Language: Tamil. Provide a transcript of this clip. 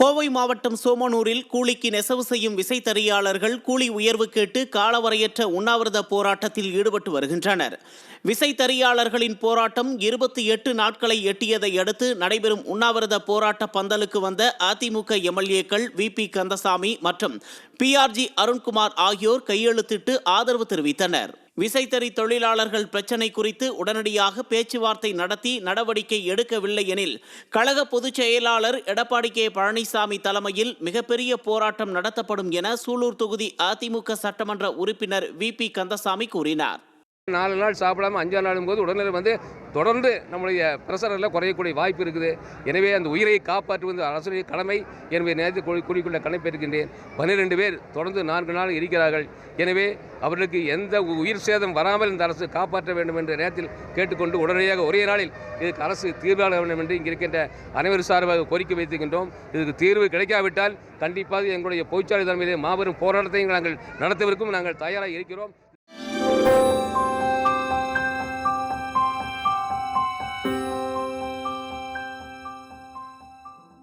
கோவை மாவட்டம் சோமனூரில் கூலிக்கு நெசவு செய்யும் விசைத்தறியாளர்கள் கூலி உயர்வு கேட்டு காலவரையற்ற உண்ணாவிரத போராட்டத்தில் ஈடுபட்டு வருகின்றனர். விசைத்தறியாளர்களின் போராட்டம் இருபத்தி எட்டு நாட்களை எட்டியதை அடுத்து நடைபெறும் உண்ணாவிரத போராட்ட பந்தலுக்கு வந்த அதிமுக எம்எல்ஏக்கள் வி. பி. கந்தசாமி மற்றும் பிஆர்ஜி அருண்குமார் ஆகியோர் கையெழுத்திட்டு ஆதரவு தெரிவித்தனர். விசைத்தறி தொழிலாளர்கள் பிரச்சினை குறித்து உடனடியாக பேச்சுவார்த்தை நடத்தி நடவடிக்கை எடுக்கவில்லை எனில் கழக பொதுச் செயலாளர் எடப்பாடி கே. பழனிசாமி தலைமையில் மிகப்பெரிய போராட்டம் நடத்தப்படும் என சூலூர் தொகுதி அதிமுக சட்டமன்ற உறுப்பினர் வி பி கந்தசாமி கூறினார். நாலு நாள் சாப்பிடாம அஞ்சாம் நாளும் போது உடனே வந்து தொடர்ந்து நம்முடைய பிரஷரில் குறையக்கூடிய வாய்ப்பு இருக்குது. எனவே அந்த உயிரை காப்பாற்றுவது அரசுடைய கடமை எனவே நேரத்தில் கூறி கூறிக்கொள்ள கணப்பெடுக்கின்றேன் பன்னிரெண்டு பேர் தொடர்ந்து நான்கு நாள் இருக்கிறார்கள். எனவே அவர்களுக்கு எந்த உயிர் சேதம் வராமல் இந்த அரசு காப்பாற்ற வேண்டும் என்ற நேரத்தில் கேட்டுக்கொண்டு உடனடியாக ஒரே நாளில் இதுக்கு அரசு தீர்வாக வேண்டும் என்று இங்கே இருக்கின்ற அனைவரும் சார்பாக கோரிக்கை வைத்துக்கின்றோம் இதுக்கு தீர்வு கிடைக்காவிட்டால் கண்டிப்பாக எங்களுடைய பொதுச்சாலை தலைமையிலே மாபெரும் போராட்டத்தையும் நாங்கள் நடத்தவிருக்கும். நாங்கள் தயாராக இருக்கிறோம்.